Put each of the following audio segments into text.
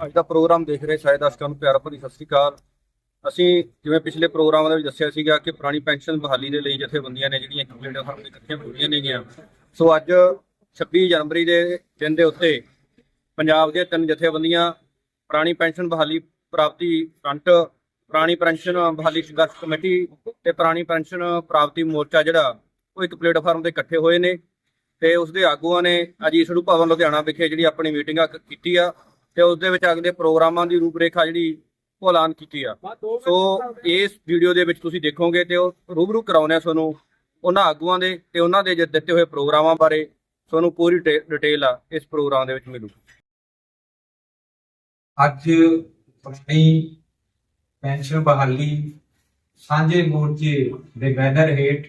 ਅੱਜ ਦਾ ਪ੍ਰੋਗਰਾਮ ਦੇਖ ਰਹੇ ਸਾਰੇ ਦਰਸ਼ਕਾਂ ਨੂੰ ਪਿਆਰ ਭਰੀ ਸਤਿ ਸ੍ਰੀ ਅਕਾਲ। ਅਸੀਂ ਜਿਵੇਂ ਪਿਛਲੇ ਪ੍ਰੋਗਰਾਮਾਂ ਦੇ ਵਿੱਚ ਦੱਸਿਆ ਸੀਗਾ ਕਿ ਪੁਰਾਣੀ ਪੈਨਸ਼ਨ ਬਹਾਲੀ ਦੇ ਲਈ ਜਥੇਬੰਦੀਆਂ ਨੇ ਜਿਹੜੀਆਂ ਕੰਪਲੀਟ ਫਾਰਮ ਇਕੱਠੀਆਂ ਹੋਈਆਂ ਨੇਗੀਆਂ। ਸੋ ਅੱਜ 26 ਜਨਵਰੀ ਦੇ ਦਿਨ ਦੇ ਉੱਤੇ ਪੰਜਾਬ ਦੀਆਂ ਤਿੰਨ ਜਥੇਬੰਦੀਆਂ ਪੁਰਾਣੀ ਪੈਨਸ਼ਨ ਬਹਾਲੀ ਪ੍ਰਾਪਤੀ ਫਰੰਟ ਪੁਰਾਣੀ ਪੈਨਸ਼ਨ ਬਹਾਲੀ ਸੰਘਰਸ਼ ਕਮੇਟੀ ਤੇ ਪੁਰਾਣੀ ਪੈਨਸ਼ਨ ਪ੍ਰਾਪਤੀ ਮੋਰਚਾ ਜਿਹੜਾ, ਉਹ ਇੱਕ ਪਲੇਟਫਾਰਮ ਤੇ ਇਕੱਠੇ ਹੋਏ ਨੇ ਤੇ ਉਸ ਦੇ ਆਗੂਆਂ ਨੇ ਅਜੀਤ ਸੜੂ ਭਵਨ ਲੁਧਿਆਣਾ ਵਿਖੇ ਜਿਹੜੀ ਆਪਣੀ ਮੀਟਿੰਗ ਆ ਕੀਤੀ ਆ। ਤੇ ਉਸ ਦੇ ਵਿੱਚ ਅਗਲੇ ਪ੍ਰੋਗਰਾਮਾਂ ਦੀ ਰੂਪਰੇਖਾ ਜਿਹੜੀ ਉਹ ਐਲਾਨ ਕੀਤੀ ਆ। ਸੋ ਇਸ ਵੀਡੀਓ ਦੇ ਵਿੱਚ ਤੁਸੀਂ ਦੇਖੋਗੇ ਤੇ ਉਹ ਰੂਬਰੂ ਕਰਾਉਣੇ ਆ ਤੁਹਾਨੂੰ ਉਹਨਾਂ ਆਗੂਆਂ ਦੇ ਤੇ ਉਹਨਾਂ ਦੇ ਦਿੱਤੇ ਹੋਏ ਪ੍ਰੋਗਰਾਮਾਂ ਬਾਰੇ ਤੁਹਾਨੂੰ ਪੂਰੀ ਡਿਟੇ- ਡਿਟੇਲ ਆ ਇਸ ਪ੍ਰੋਗਰਾਮ ਦੇ ਵਿੱਚ ਮਿਲੂ। ਅੱਜ ਪੁਰਾਣੀ ਪੈਨਸ਼ਨ ਬਹਾਲੀ ਸਾਂਝੇ ਮੋਰਚੇ ਦੇ ਬੈਨਰ ਹੇਠ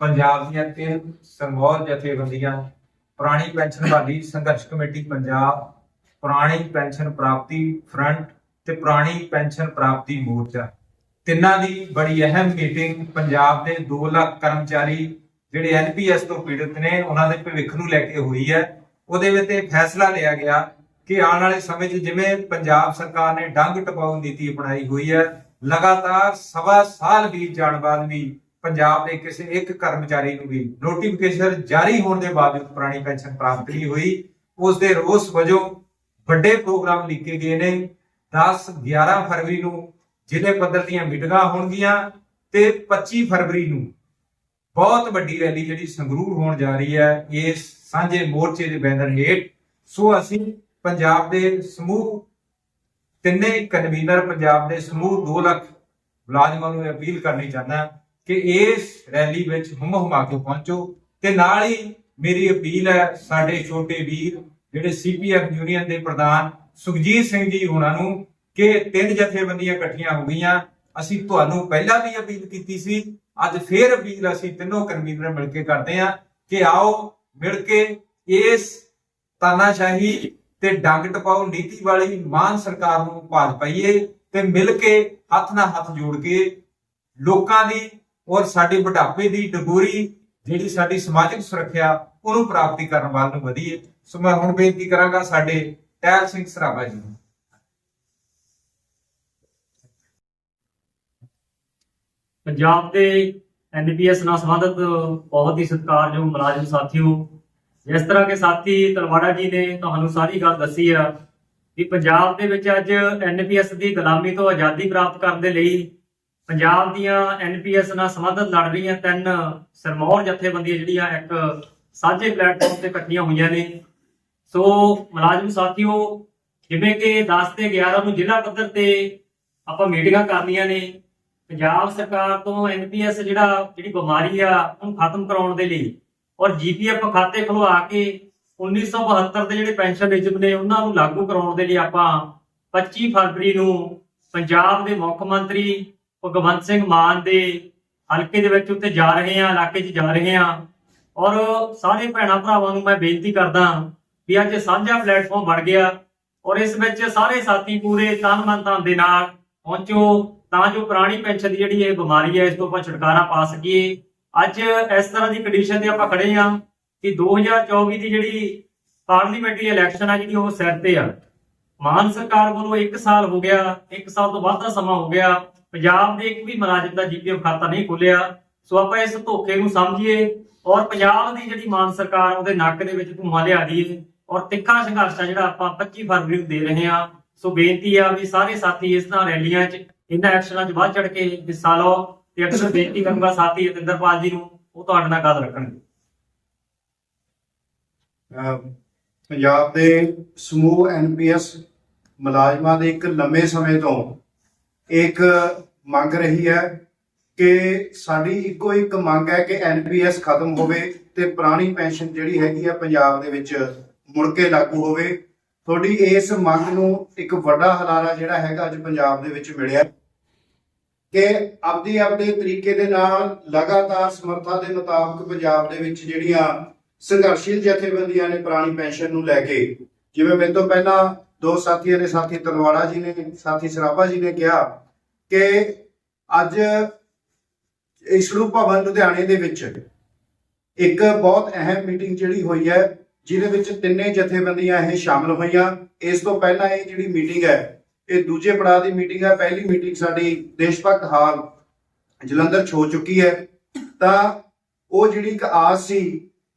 ਪੰਜਾਬ ਦੀਆਂ ਤਿੰਨ ਸਰਮੌਰ ਜਥੇਬੰਦੀਆਂ ਪੁਰਾਣੀ ਪੈਨਸ਼ਨ ਬਹਾਲੀ ਸੰਘਰਸ਼ ਕਮੇਟੀ ਪੰਜਾਬ ਪੁਰਾਣੀ ਪੈਨਸ਼ਨ ਪ੍ਰਾਪਤੀ ਫਰੰਟ ਤੇ ਪੁਰਾਣੀ ਪੈਨਸ਼ਨ ਪ੍ਰਾਪਤੀ ਮੋਰਚਾ। ਤਿੰਨਾਂ ਦੀ ਬੜੀ ਅਹਿਮ ਮੀਟਿੰਗ ਪੰਜਾਬ ਦੇ 2 ਲੱਖ ਕਰਮਚਾਰੀ ਜਿਹੜੇ ਐਨਪੀਐਸ ਤੋਂ ਪੀੜਤ ਨੇ, ਉਹਨਾਂ ਦੇ ਭਵਿੱਖ ਨੂੰ ਲੈ ਕੇ ਹੋਈ ਹੈ। ਉਹਦੇ ਵਿੱਚ ਇਹ ਫੈਸਲਾ ਲਿਆ ਗਿਆ ਕਿ ਆਉਣ ਵਾਲੇ ਸਮੇਂ 'ਚ ਜਿਵੇਂ ਪੰਜਾਬ ਸਰਕਾਰ ਨੇ ਡੰਗ ਟਪਾਉ ਨੀਤੀ ਅਪਣਾਈ ਹੋਈ ਹੈ, ਲਗਾਤਾਰ ਸਵਾ ਸਾਲ ਬੀਤ ਜਾਣ ਬਾਅਦ ਵੀ ਪੰਜਾਬ ਦੇ ਕਿਸੇ ਇੱਕ ਕਰਮਚਾਰੀ ਨੂੰ ਵੀ ਨੋਟੀਫਿਕੇਸ਼ਨ ਜਾਰੀ ਹੋਣ ਦੇ ਬਾਵਜੂਦ ਪੁਰਾਣੀ ਪੈਨਸ਼ਨ ਪ੍ਰਾਪਤ ਨਹੀਂ ਹੋਈ। ਉਸ ਦੇ ਰੋਸ ਵਜੋਂ ਵੱਡੇ ਪ੍ਰੋਗਰਾਮ ਲਿਖੇ ਗਏ ਨੇ। 10 11 ਫਰਵਰੀ ਨੂੰ ਜ਼ਿਲ੍ਹੇ ਪੱਧਰ ਦੀਆਂ ਮੀਟਿੰਗਾਂ ਹੋਣਗੀਆਂ ਤੇ 25 ਫਰਵਰੀ ਨੂੰ ਬਹੁਤ ਵੱਡੀ ਰੈਲੀ ਜਿਹੜੀ ਸੰਗਰੂਰ ਹੋਣ ਜਾ ਰਹੀ ਹੈ ਇਸ ਸਾਂਝੇ ਮੋਰਚੇ ਦੇ ਬੈਨਰ ਹੇਠ। ਸੋ ਅਸੀਂ ਪੰਜਾਬ ਦੇ ਸਮੂਹ, ਤਿੰਨੇ ਕਨਵੀਨਰ ਪੰਜਾਬ ਦੇ ਸਮੂਹ 2 ਲੱਖ ਮੁਲਾਜ਼ਮਾਂ ਨੂੰ ਇਹ ਅਪੀਲ ਕਰਨੀ ਚਾਹੁੰਦਾ ਕਿ ਇਸ ਰੈਲੀ ਵਿੱਚ ਹੁਮ ਹੁਮਾ ਕੇ ਪਹੁੰਚੋ ਤੇ ਨਾਲ ਹੀ ਮੇਰੀ ਅਪੀਲ ਹੈ ਸਾਡੇ ਛੋਟੇ ਵੀਰ ਜਿਹੜੇ ਸੀਪੀਐਫ ਯੂਨੀਅਨ ਦੇ ਪ੍ਰਧਾਨ ਸੁਖਜੀਤ ਸਿੰਘ ਜੀ ਉਹਨਾਂ ਨੂੰ ਕਿ ਤਿੰਨ ਜਥੇਬੰਦੀਆਂ ਇਕੱਠੀਆਂ ਹੋ ਗਈਆਂ। ਅਸੀਂ ਤੁਹਾਨੂੰ ਪਹਿਲਾਂ ਵੀ ਅਪੀਲ ਕੀਤੀ ਸੀ। ਅੱਜ ਫੇਰ ਅਪੀਲ ਅਸੀਂ ਤਿੰਨੋਂ ਕਨਵੀਨਰ ਮਿਲ ਕੇ ਕਰਦੇ ਹਾਂ ਕਿ ਆਓ ਮਿਲ ਕੇ ਇਸ ਤਾਨਾਸ਼ਾਹੀ ਤੇ ਡੰਗ ਟਪਾਉ ਨੀਤੀ ਵਾਲੀ ਮਾਨ ਸਰਕਾਰ ਨੂੰ ਭਾਜ ਪਾਈਏ ਤੇ ਮਿਲ ਕੇ ਹੱਥ ਨਾਲ ਹੱਥ ਜੋੜ ਕੇ ਲੋਕਾਂ ਦੀ ਔਰ ਸਾਡੇ ਬੁਢਾਪੇ ਦੀ ਡਗੋਰੀ ਜਿਹੜੀ ਸਾਡੀ ਸਮਾਜਿਕ ਸੁਰੱਖਿਆ ਉਹਨੂੰ ਪ੍ਰਾਪਤੀ ਕਰਨ ਵੱਲ ਨੂੰ ਵਧੀਏ। ਸੋ ਮੈਂ ਹੁਣ ਬੇਨਤੀ ਕਰਾਂਗਾ ਸਾਡੇ ਟਹਿਲ ਸਿੰਘ ਸਰਾਭਾ ਜੀ ਨੂੰ। ਪੰਜਾਬ ਦੇ ਐਨਪੀਐਸ ਨਾਲ ਸੰਬੰਧਿਤ ਬਹੁਤ ਹੀ ਸਤਿਕਾਰਯੋਗ ਮੁਲਾਜ਼ਮ ਸਾਥੀਓ, ਜਿਸ ਤਰ੍ਹਾਂ ਕਿ ਸਾਥੀ ਤਲਵਾੜਾ ਜੀ ਨੇ ਤੁਹਾਨੂੰ ਸਾਰੀ ਗੱਲ ਦੱਸੀ ਆ ਕਿ ਪੰਜਾਬ ਦੇ ਵਿੱਚ ਅੱਜ ਐਨਪੀਐਸ ਦੀ ਗੁਲਾਮੀ ਤੋਂ ਆਜ਼ਾਦੀ ਪ੍ਰਾਪਤ ਕਰਨ ਦੇ ਲਈ ਪੰਜਾਬ ਦੀਆਂ ਐਨਪੀਐਸ ਨਾਲ ਸੰਬੰਧਿਤ ਲੜ ਰਹੀਆਂ ਤਿੰਨ ਸਰਮੌਰ ਜਥੇਬੰਦੀਆਂ ਜਿਹੜੀਆਂ ਇੱਕ ਸਾਂਝੇ ਪਲੇਟਫਾਰਮ ਤੇ ਇਕੱਠੀਆਂ ਹੋਈਆਂ ਨੇ। ਸੋ ਮੁਲਾਜ਼ਮ ਸਾਥੀਓ, ਜਿਵੇਂ ਕਿ 10 ਤੇ 11 ਨੂੰ ਜ਼ਿਲ੍ਹਾ ਪੱਧਰ ਤੇ ਆਪਾਂ ਮੀਟਿੰਗਾਂ ਕਰਨੀਆਂ ਨੇ, ਪੰਜਾਬ ਸਰਕਾਰ ਤੋਂ ਐਨਪੀਐਸ ਜਿਹੜਾ, ਜਿਹੜੀ ਬਿਮਾਰੀ ਆ, ਉਹਨੂੰ ਖਤਮ ਕਰਾਉਣ ਦੇ ਲਈ ਔਰ ਜੀਪੀਐਫ ਖਾਤੇ ਖੁਲਵਾ ਕੇ 1972 ਦੇ ਜਿਹੜੇ ਪੈਨਸ਼ਨ ਰਿਜਮ ਨੇ, ਉਹਨਾਂ ਨੂੰ ਲਾਗੂ ਕਰਾਉਣ ਦੇ ਲਈ ਆਪਾਂ 25 ਫਰਵਰੀ ਨੂੰ ਪੰਜਾਬ ਦੇ ਮੁੱਖ ਮੰਤਰੀ ਭਗਵੰਤ ਸਿੰਘ ਮਾਨ ਦੇ ਹਲਕੇ ਦੇ ਵਿੱਚ ਉੱਤੇ ਜਾ ਰਹੇ ਆ ਇਲਾਕੇ 'ਚ ਜਾ ਰਹੇ ਹਾਂ ਔਰ ਸਾਰੇ ਭੈਣਾਂ ਭਰਾਵਾਂ ਨੂੰ ਮੈਂ ਬੇਨਤੀ ਕਰਦਾ ਵੀ ਅੱਜ ਸਾਂਝਾ ਪਲੇਟਫਾਰਮ ਬਣ ਗਿਆ ਔਰ ਇਸ ਵਿੱਚ ਸਾਰੇ ਸਾਥੀ ਪੂਰੇ ਤਨ ਮਨ ਧਨ ਦੇ ਨਾਲ ਪਹੁੰਚੋ ਤਾਂ ਜੋ ਪੁਰਾਣੀ ਪੈਨਸ਼ਨ ਦੀ ਜਿਹੜੀ ਇਹ ਬਿਮਾਰੀ ਹੈ, ਇਸ ਤੋਂ ਆਪਾਂ ਛੁਟਕਾਰਾ ਪਾ ਸਕੀਏ। ਅੱਜ ਇਸ ਤਰ੍ਹਾਂ ਦੀ ਕੰਡੀਸ਼ਨ ਤੇ ਆਪਾਂ ਖੜੇ ਆ ਕਿ 2024 ਦੀ ਜਿਹੜੀ ਪਾਰਲੀਮੈਂਟਰੀ ਇਲੈਕਸ਼ਨ ਆ ਜਿਹੜੀ ਉਹ ਸਿਰ ਤੇ ਆ। ਮਾਨ ਸਰਕਾਰ ਵੱਲੋਂ 1 ਸਾਲ ਹੋ ਗਿਆ 1 ਸਾਲ ਤੋਂ ਵੱਧ ਦਾ ਸਮਾਂ ਹੋ ਗਿਆ। ਪੰਜਾਬ ਦੇ ਇੱਕ ਵੀ ਮੁਲਾਜ਼ਮ ਦਾ ਜੀਪੀਐਫ ਖਾਤਾ ਨਹੀਂ ਖੁੱਲਿਆ। ਸੋ ਆਪਾਂ ਇਸ ਧੋਖੇ ਨੂੰ ਸਮਝੀਏ ਔਰ ਪੰਜਾਬ ਦੀ ਜਿਹੜੀ ਮਾਨ ਸਰਕਾਰ ਉਹਦੇ ਨੱਕ ਦੇ ਵਿੱਚ ਧੂੰਆਂ ਲਿਆ ਦੀਏ ਔਰ ਤਿੱਖਾ ਸੰਘਰਸ਼ ਆ ਜਿਹੜਾ ਆਪਾਂ 25 ਫਰਵਰੀ ਨੂੰ ਦੇ ਰਹੇ ਹਾਂ। ਸੋ ਬੇਨਤੀ ਆ ਵੀ ਸਾਰੇ ਸਾਥੀ ਇਸ ਤਰ੍ਹਾਂ ਰੈਲੀਆਂ 'ਚ, ਇਹਨਾਂ ਐਕਸ਼ਨਾਂ 'ਚ ਵੱਧ ਚੜ ਕੇ ਹਿੱਸਾ ਲਓ ਤੇ ਅਕਸਰ ਬੇਨਤੀ ਕਰੂੰਗਾ ਸਾਥੀ ਅਤਿੰਦਰਪਾਲ ਜੀ ਨੂੰ, ਉਹ ਤੁਹਾਡੇ ਨਾਲ ਗੱਲ ਰੱਖਣਗੇ। ਪੰਜਾਬ ਦੇ ਸਮੂਹ ਐਨਪੀਐਸ ਮੁਲਾਜ਼ਮਾਂ ਦੀ ਇੱਕ ਲੰਮੇ ਸਮੇਂ ਤੋਂ ਇੱਕ ਮੰਗ ਰਹੀ ਹੈ ਕਿ ਸਾਡੀ ਇੱਕੋ ਇੱਕ ਮੰਗ ਹੈ ਕਿ ਐਨਪੀਐਸ ਖਤਮ ਹੋਵੇ ਤੇ ਪੁਰਾਣੀ ਪੈਨਸ਼ਨ ਜਿਹੜੀ ਹੈਗੀ ਆ ਪੰਜਾਬ ਦੇ ਵਿੱਚ ਮੁੜ ਕੇ ਲਾਗੂ ਹੋਵੇ। ਤੁਹਾਡੀ ਇਸ ਮੰਗ ਨੂੰ ਇੱਕ ਵੱਡਾ ਹਲਾਰਾ ਜਿਹੜਾ ਹੈਗਾ ਅੱਜ ਪੰਜਾਬ ਦੇ ਵਿੱਚ ਮਿਲਿਆ। ਕਿ ਆਪਦੇ ਆਪਦੇ ਤਰੀਕੇ ਦੇ ਨਾਲ ਲਗਾਤਾਰ ਸਮਰੱਥਾ ਦੇ ਮੁਤਾਬਕ ਪੰਜਾਬ ਦੇ ਵਿੱਚ ਜਿਹੜੀਆਂ ਸੰਘਰਸ਼ੀਲ ਜਥੇਬੰਦੀਆਂ ਨੇ ਪੁਰਾਣੀ ਪੈਨਸ਼ਨ ਨੂੰ ਲੈ ਕੇ, ਜਿਵੇਂ ਮੇਰੇ ਤੋਂ ਪਹਿਲਾਂ ਦੋ ਸਾਥੀਆਂ ਨੇ ਸਾਥੀ ਤਲਵਾੜਾ ਜੀ ਨੇ, ਸਾਥੀ ਸਰਾਭਾ ਜੀ ਨੇ ਕਿਹਾ ਕਿ ਅੱਜ ਇਸਰੂ ਭਵਨ ਲੁਧਿਆਣੇ ਦੇ ਵਿੱਚ ਇੱਕ ਬਹੁਤ ਅਹਿਮ ਮੀਟਿੰਗ ਜਿਹੜੀ ਹੋਈ ਹੈ ਜਿਹਦੇ ਵਿੱਚ ਤਿੰਨੇ ਜਥੇਬੰਦੀਆਂ ਇਹ ਸ਼ਾਮਲ ਹੋਈਆਂ। ਇਸ ਤੋਂ ਪਹਿਲਾਂ ਇਹ ਜਿਹੜੀ ਮੀਟਿੰਗ ਹੈ, ਇਹ ਦੂਜੇ ਪੜਾਅ ਦੀ ਮੀਟਿੰਗ ਹੈ। ਪਹਿਲੀ ਮੀਟਿੰਗ ਸਾਡੀ ਦੇਸ਼ ਹਾਲ ਜਲੰਧਰ 'ਚ ਹੋ ਚੁੱਕੀ ਹੈ। ਤਾਂ ਉਹ ਜਿਹੜੀ ਇੱਕ ਆਸ ਸੀ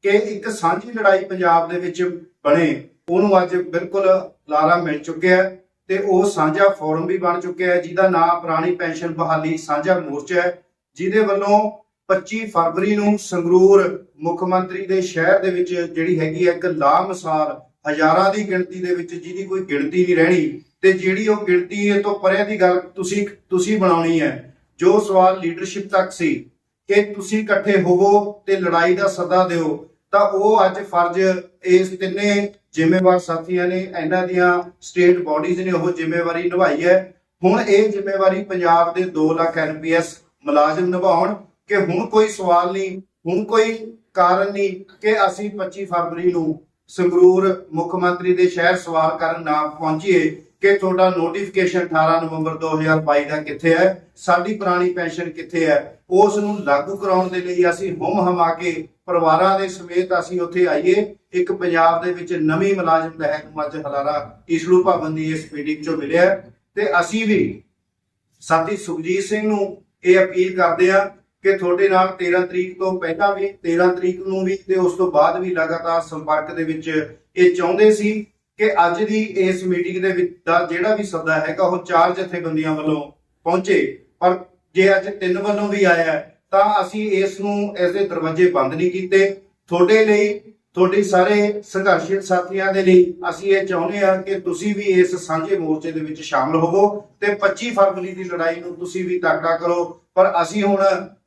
ਕਿ ਇੱਕ ਸਾਂਝੀ ਲੜਾਈ ਪੰਜਾਬ ਦੇ ਵਿੱਚ ਬਣੇ, ਉਹਨੂੰ ਅੱਜ ਬਿਲਕੁਲ ਲਾਰਾ ਮਿਲ ਚੁੱਕਿਆ ਤੇ ਉਹ ਸਾਂਝਾ ਫੋਰਮ ਵੀ ਬਣ ਚੁੱਕਿਆ ਹੈ, ਜਿਹਦਾ ਨਾਮ ਪੁਰਾਣੀ ਪੈਨਸ਼ਨ ਬਹਾਲੀ ਸਾਂਝਾ ਮੋਰਚਾ ਹੈ, ਜਿਹਦੇ ਵੱਲੋਂ 25 ਫਰਵਰੀ ਨੂੰ ਸੰਗਰੂਰ ਮੁੱਖ ਮੰਤਰੀ ਦੇ ਸ਼ਹਿਰ ਦੇ ਵਿੱਚ ਜਿਹੜੀ ਹੈਗੀ ਹੈ ਇੱਕ ਲਾਮਿਸਾਲ ਹਜ਼ਾਰਾਂ ਦੀ ਗਿਣਤੀ ਦੇ ਵਿੱਚ ਜਿਹਦੀ ਕੋਈ ਗਿਣਤੀ ਨਹੀਂ ਰਹਿਣੀ ਤੇ ਜਿਹੜੀ ਉਹ ਗਿਣਤੀ ਇਹ ਤੋਂ ਪਰੇ ਦੀ ਗੱਲ ਤੁਸੀਂ ਤੁਸੀਂ ਬਣਾਉਣੀ ਹੈ, ਜੋ ਸਵਾਲ ਲੀਡਰਸ਼ਿਪ ਤੱਕ ਸੀ ਕਿ ਤੁਸੀਂ ਇਕੱਠੇ ਹੋਵੋ ਤੇ ਲੜਾਈ ਦਾ ਸੱਦਾ ਦਿਓ, ਤਾਂ ਉਹ ਅੱਜ ਫਰਜ਼ ਇਸ ਤਿੰਨੇ ਜ਼ਿੰਮੇਵਾਰ ਸਾਥੀਆਂ ਨੇ, ਇਹਨਾਂ ਦੀਆਂ ਸਟੇਟ ਬਾਡੀਜ਼ ਨੇ ਉਹ ਜ਼ਿੰਮੇਵਾਰੀ ਨਿਭਾਈ ਹੈ। ਹੁਣ ਇਹ ਜ਼ਿੰਮੇਵਾਰੀ ਪੰਜਾਬ ਦੇ 2 ਲੱਖ ਐਨਪੀਐਸ ਮੁਲਾਜ਼ਮ ਨਿਭਾਉਣ ਕਿ ਹੁਣ ਕੋਈ ਸਵਾਲ ਨਹੀਂ, ਹੁਣ ਕੋਈ ਕਾਰਨ ਨਹੀਂ ਕਿ ਅਸੀਂ 25 ਫਰਵਰੀ ਨੂੰ ਸੰਗਰੂਰ ਮੁੱਖ ਮੰਤਰੀ ਦੇ ਸ਼ਹਿਰ ਸਵਾਲ ਕਰਨ ਨਾ ਪਹੁੰਚੀਏ ਕਿ ਤੁਹਾਡਾ ਨੋਟੀਫਿਕੇਸ਼ਨ 18 ਨਵੰਬਰ 2022 ਦਾ ਕਿੱਥੇ ਹੈ, ਸਾਡੀ ਪੁਰਾਣੀ ਪੈਨਸ਼ਨ ਕਿੱਥੇ ਹੈ ਉਸ ਨੂੰ ਲਾਗੂ ਕਰਾਉਣ ਦੇ ਲਈ ਅਸੀਂ ਹੁਮ ਹਮਾ ਕੇ ਪਰਿਵਾਰਾਂ ਦੇ ਸਮੇਤ ਅਸੀਂ ਉੱਥੇ ਆਈਏ। ਇੱਕ ਪੰਜਾਬ ਦੇ ਵਿੱਚ ਨਵੀਂ ਮੁਲਾਜ਼ਮ ਲਹਿਰ ਨੂੰ ਅੱਜ ਹਲਾਰਾ ਇਸਲੂ ਦੀ ਇਸ ਮੀਟਿੰਗ ਚੋਂ ਮਿਲਿਆ ਤੇ ਅਸੀਂ ਵੀ ਸਾਥੀ ਸੁਖਜੀਤ ਸਿੰਘ ਨੂੰ ਇਹ ਅਪੀਲ ਕਰਦੇ ਆ ਕਿ ਤੁਹਾਡੇ ਨਾਲ 13 ਤਰੀਕ ਤੋਂ ਪਹਿਲਾਂ ਵੀ 13 ਤਰੀਕ ਨੂੰ ਵੀ ਤੇ ਉਸ ਤੋਂ ਬਾਅਦ ਵੀ ਲਗਾਤਾਰ ਸੰਪਰਕ ਦੇ ਵਿੱਚ ਇਹ ਚਾਹੁੰਦੇ ਸੀ ਕਿ ਅੱਜ ਦੀ ਇਸ ਮੀਟਿੰਗ ਦੇ ਵਿੱਚ ਦਾ ਜਿਹੜਾ ਵੀ ਸੱਦਾ ਹੈਗਾ, ਉਹ ਚਾਰ ਜਥੇਬੰਦੀਆਂ ਵੱਲੋਂ ਪਹੁੰਚੇ। ਪਰ ਜੇ ਅੱਜ ਤਿੰਨ ਵੱਲੋਂ ਵੀ ਆਇਆ ਤਾਂ ਅਸੀਂ ਇਸ ਨੂੰ, ਇਸ ਦਰਵਾਜ਼ੇ ਬੰਦ ਨਹੀਂ ਕੀਤੇ। ਤੁਹਾਡੇ ਲਈ, ਤੁਹਾਡੇ ਸਾਰੇ ਸੰਘਰਸ਼ੀਲ ਸਾਥੀਆਂ ਦੇ ਲਈ ਅਸੀਂ ਇਹ ਚਾਹੁੰਦੇ ਹਾਂ ਕਿ ਤੁਸੀਂ ਵੀ ਇਸ ਸਾਂਝੇ ਮੋਰਚੇ ਦੇ ਵਿੱਚ ਸ਼ਾਮਲ ਹੋਵੋ ਤੇ 25 ਫਰਵਰੀ ਦੀ ਲੜਾਈ ਨੂੰ ਤੁਸੀਂ ਵੀ ਤਕੜਾ ਕਰੋ। ਪਰ ਅਸੀਂ ਹੁਣ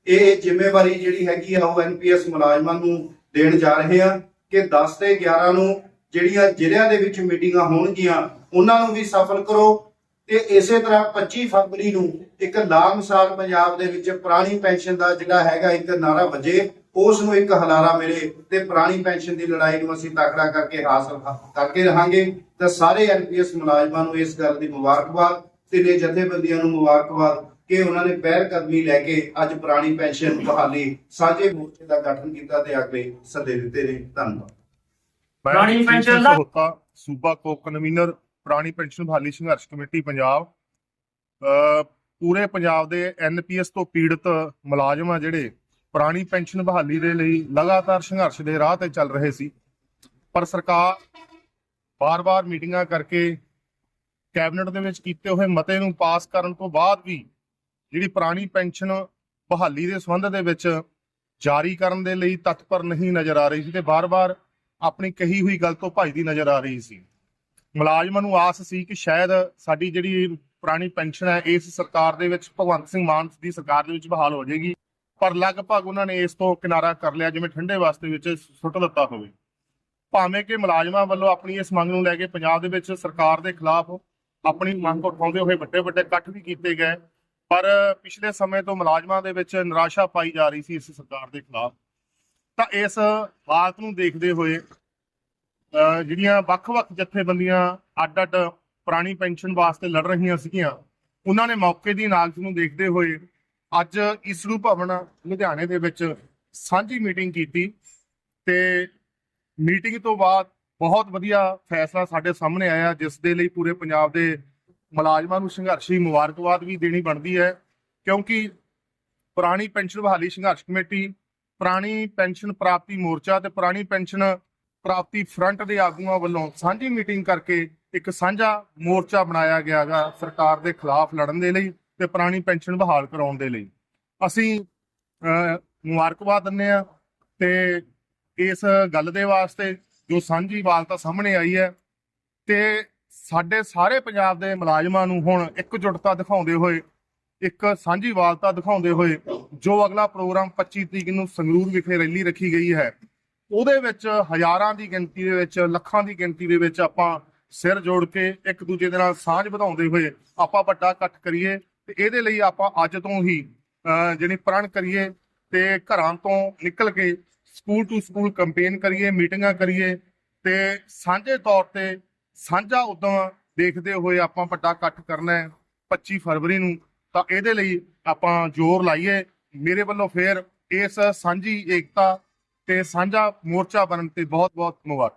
ਇਹ ਜ਼ਿੰਮੇਵਾਰੀ ਜਿਹੜੀ ਹੈਗੀ ਆ, ਉਹ ਐਨਪੀਐਸ ਮੁਲਾਜ਼ਮਾਂ ਨੂੰ ਦੇਣ ਜਾ ਰਹੇ ਹਾਂ ਕਿ 10 ਤੇ 11 ਨੂੰ ਜਿਹੜੀਆਂ ਜ਼ਿਲ੍ਹਿਆਂ ਦੇ ਵਿੱਚ ਮੀਟਿੰਗਾਂ ਹੋਣਗੀਆਂ, ਉਹਨਾਂ ਨੂੰ ਵੀ ਸਫਲ ਕਰੋ। ਤੇ ਇਸੇ ਤਰ੍ਹਾਂ 25 ਫਰਵਰੀ ਨੂੰ ਇੱਕ ਲਾਮਿਸਾਲ ਪੰਜਾਬ ਦੇ ਵਿੱਚ ਪੁਰਾਣੀ ਪੈਨਸ਼ਨ ਦਾ ਜਿਹੜਾ ਹੈਗਾ ਇੱਕ ਨਾਰਾ ਵੱਜੇ, ਉਸ ਨੂੰ ਇੱਕ ਹਲਾਰਾ ਮਿਲੇ ਤੇ ਪੁਰਾਣੀ ਪੈਨਸ਼ਨ ਦੀ ਲੜਾਈ ਨੂੰ ਅਸੀਂ ਤਕੜਾ ਕਰਕੇ ਹਾਸਲ ਕਰਕੇ ਰਹਾਂਗੇ। ਤਾਂ ਸਾਰੇ ਐਨਪੀਐਸ ਮੁਲਾਜ਼ਮਾਂ ਨੂੰ ਇਸ ਗੱਲ ਦੀ ਮੁਬਾਰਕਬਾਦ ਤੇ ਨੇ ਜਥੇਬੰਦੀਆਂ ਨੂੰ ਮੁਬਾਰਕਬਾਦ। ਕਿ ਉਹਨਾਂ ਨੇ ਪਹਿਲ ਕਦਮੀ ਲੈ ਕੇ ਅੱਜ ਪੁਰਾਣੀ ਪੈਨਸ਼ਨ ਬਹਾਲੀ ਸਾਂਝੇ ਮੋਰਚੇ ਦਾ ਗਠਨ ਕੀਤਾ ਤੇ ਅਗਲੇ ਸੱਦੇ ਦਿੱਤੇ ਨੇ। ਧੰਨਵਾਦ। ਪੁਰਾਣੀ ਪੈਨਸ਼ਨ ਦਾ- ਸਹੋਤਾ ਸੂਬਾ ਕੋ ਕਨਵੀਨਰ ਪੁਰਾਣੀ ਪੈਨਸ਼ਨ ਬਹਾਲੀ ਸੰਘਰਸ਼ ਕਮੇਟੀ ਪੰਜਾਬ। ਪੂਰੇ ਪੰਜਾਬ ਦੇ ਐਨਪੀਐਸ ਤੋਂ ਪੀੜਤ ਮੁਲਾਜ਼ਮ ਆ ਜਿਹੜੇ ਪੁਰਾਣੀ ਪੈਨਸ਼ਨ ਬਹਾਲੀ ਦੇ ਲਈ ਲਗਾਤਾਰ ਸੰਘਰਸ਼ ਦੇ ਰਾਹ ਤੇ ਚੱਲ ਰਹੇ ਸੀ। ਪਰ ਸਰਕਾਰ ਬਾਰ-ਬਾਰ ਮੀਟਿੰਗਾਂ ਕਰਕੇ ਕੈਬਨਿਟ ਦੇ ਵਿੱਚ ਕੀਤੇ ਹੋਏ ਮਤੇ ਨੂੰ ਪਾਸ ਕਰਨ ਤੋਂ ਬਾਅਦ ਵੀ ਜਿਹੜੀ ਪੁਰਾਣੀ ਪੈਨਸ਼ਨ ਬਹਾਲੀ ਦੇ ਸੰਬੰਧ ਦੇ ਵਿੱਚ ਜਾਰੀ ਕਰਨ ਦੇ ਲਈ ਤਤਪਰ ਨਹੀਂ ਨਜ਼ਰ ਆ ਰਹੀ ਸੀ ਤੇ ਬਾਰ-ਬਾਰ ਆਪਣੀ ਕਹੀ ਹੋਈ ਗੱਲ ਤੋਂ ਭੱਜਦੀ ਨਜ਼ਰ ਆ ਰਹੀ ਸੀ। ਮੁਲਾਜ਼ਮਾਂ ਨੂੰ ਆਸ ਸੀ ਕਿ ਸ਼ਾਇਦ ਸਾਡੀ ਜਿਹੜੀ ਪੁਰਾਣੀ ਪੈਨਸ਼ਨ ਹੈ, ਇਸ ਸਰਕਾਰ ਦੇ ਵਿੱਚ ਭਗਵੰਤ ਸਿੰਘ ਮਾਨ ਦੀ ਸਰਕਾਰ ਦੇ ਵਿੱਚ ਬਹਾਲ ਹੋ ਜਾਏਗੀ। ਪਰ ਲਗਭਗ ਉਹਨਾਂ ਨੇ ਇਸ ਤੋਂ ਕਿਨਾਰਾ ਕਰ ਲਿਆ, ਜਿਵੇਂ ਠੰਡੇ ਵਾਸਤੇ ਵਿੱਚ ਸੁੱਟ ਦਿੱਤਾ ਹੋਵੇ। ਭਾਵੇਂ ਕਿ ਮੁਲਾਜ਼ਮਾਂ ਵੱਲੋਂ ਆਪਣੀ ਇਸ ਮੰਗ ਨੂੰ ਲੈ ਕੇ ਪੰਜਾਬ ਦੇ ਵਿੱਚ ਸਰਕਾਰ ਦੇ ਖਿਲਾਫ ਆਪਣੀ ਮੰਗ ਉਠਾਉਂਦੇ ਹੋਏ ਵੱਡੇ ਵੱਡੇ ਇਕੱਠ ਵੀ ਕੀਤੇ ਗਏ ਪਰ ਪਿਛਲੇ ਸਮੇਂ ਤੋਂ ਮੁਲਾਜ਼ਮਾਂ ਦੇ ਵਿੱਚ ਨਿਰਾਸ਼ਾ ਪਾਈ ਜਾ ਰਹੀ ਸੀ ਇਸ ਸਰਕਾਰ ਦੇ ਖਿਲਾਫ। ਤਾਂ ਇਸ ਹਾਲਤ ਨੂੰ ਦੇਖਦੇ ਹੋਏ ਜਿਹੜੀਆਂ ਵੱਖ-ਵੱਖ ਜਥੇਬੰਦੀਆਂ ਅੱਡ-ਅੱਡ ਪੁਰਾਣੀ ਪੈਨਸ਼ਨ ਵਾਸਤੇ ਲੜ ਰਹੀਆਂ ਸੀਗੀਆਂ, ਉਹਨਾਂ ਨੇ ਮੌਕੇ ਦੀ ਨਾਗਜ਼ ਨੂੰ ਦੇਖਦੇ ਹੋਏ ਅੱਜ ਇਸਰੂ ਭਵਨ, ਲੁਧਿਆਣੇ ਦੇ ਵਿੱਚ ਸਾਂਝੀ ਮੀਟਿੰਗ ਕੀਤੀ ਤੇ ਮੀਟਿੰਗ ਤੋਂ ਬਾਅਦ ਬਹੁਤ ਵਧੀਆ ਫੈਸਲਾ ਸਾਡੇ ਸਾਹਮਣੇ ਆਇਆ, ਜਿਸ ਦੇ ਲਈ ਪੂਰੇ ਪੰਜਾਬ ਦੇ ਮੁਲਾਜ਼ਮਾਂ ਨੂੰ ਸੰਘਰਸ਼ੀ ਮੁਬਾਰਕਬਾਦ ਵੀ ਦੇਣੀ ਬਣਦੀ ਹੈ ਕਿਉਂਕਿ ਪੁਰਾਣੀ ਪੈਨਸ਼ਨ ਬਹਾਲੀ ਸੰਘਰਸ਼ ਕਮੇਟੀ ਪੁਰਾਣੀ ਪੈਨਸ਼ਨ ਪ੍ਰਾਪਤੀ ਮੋਰਚਾ ਤੇ ਪੁਰਾਣੀ ਪੈਨਸ਼ਨ ਪ੍ਰਾਪਤੀ ਫਰੰਟ ਦੇ ਆਗੂਆਂ ਵੱਲੋਂ ਸਾਂਝੀ ਮੀਟਿੰਗ ਕਰਕੇ ਇੱਕ ਸਾਂਝਾ ਮੋਰਚਾ ਬਣਾਇਆ ਗਿਆਗਾ ਸਰਕਾਰ ਦੇ ਖਿਲਾਫ ਲੜਨ ਦੇ ਲਈ ਤੇ ਪੁਰਾਣੀ ਪੈਨਸ਼ਨ ਬਹਾਲ ਕਰਾਉਣ ਦੇ ਲਈ। ਅਸੀਂ ਅਹ, ਮੁਬਾਰਕਬਾਦ ਦਿੰਦੇ ਆ ਤੇ ਇਸ ਗੱਲ ਦੇ ਵਾਸਤੇ ਜੋ ਸਾਂਝੀ ਵਾਲਤਾ ਸਾਹਮਣੇ ਆਈ ਹੈ ਤੇ ਸਾਡੇ ਸਾਰੇ ਪੰਜਾਬ ਦੇ ਮੁਲਾਜ਼ਮਾਂ ਨੂੰ ਹੁਣ ਇਕਜੁੱਟਤਾ ਦਿਖਾਉਂਦੇ ਹੋਏ, ਇੱਕ ਸਾਂਝੀ ਵਾਲਤਾ ਦਿਖਾਉਂਦੇ ਹੋਏ, ਜੋ ਅਗਲਾ ਪ੍ਰੋਗਰਾਮ 25 ਤਰੀਕ ਨੂੰ ਸੰਗਰੂਰ ਵਿਖੇ ਰੈਲੀ ਰੱਖੀ ਗਈ ਹੈ। ਉਹਦੇ ਵਿੱਚ ਹਜ਼ਾਰਾਂ ਦੀ ਗਿਣਤੀ ਦੇ ਵਿੱਚ, ਲੱਖਾਂ ਦੀ ਗਿਣਤੀ ਦੇ ਵਿੱਚ ਆਪਾਂ ਸਿਰ ਜੋੜ ਕੇ ਇੱਕ ਦੂਜੇ ਦੇ ਨਾਲ ਸਾਂਝ ਵਧਾਉਂਦੇ ਹੋਏ ਆਪਾਂ ਵੱਡਾ ਇਕੱਠ ਕਰੀਏ ਤੇ ਇਹਦੇ ਲਈ ਆਪਾਂ ਅੱਜ ਤੋਂ ਹੀ ਜਿਹੜੀ ਪ੍ਰਣ ਕਰੀਏ ਤੇ ਘਰਾਂ ਤੋਂ ਨਿਕਲ ਕੇ ਸਕੂਲ ਟੂ ਸਕੂਲ ਕੈਂਪੇਨ ਕਰੀਏ, ਮੀਟਿੰਗਾਂ ਕਰੀਏ ਤੇ ਸਾਂਝੇ ਤੌਰ ਤੇ ਸਾਂਝਾ ਉਦਮ ਦੇਖਦੇ ਹੋਏ ਆਪਾਂ ਵੱਡਾ ਇਕੱਠ ਕਰਨਾ ਹੈ 25 ਫਰਵਰੀ ਨੂੰ, ਤਾਂ ਇਹਦੇ ਲਈ ਆਪਾਂ ਜ਼ੋਰ ਲਾਈਏ। ਮੇਰੇ ਵੱਲੋਂ ਫੇਰ ਇਸ ਸਾਂਝੀ ਏਕਤਾ ਤੇ ਸਾਂਝਾ ਮੋਰਚਾ ਬਣਨ ਤੇ ਬਹੁਤ ਬਹੁਤ ਮੁਬਾਰਕ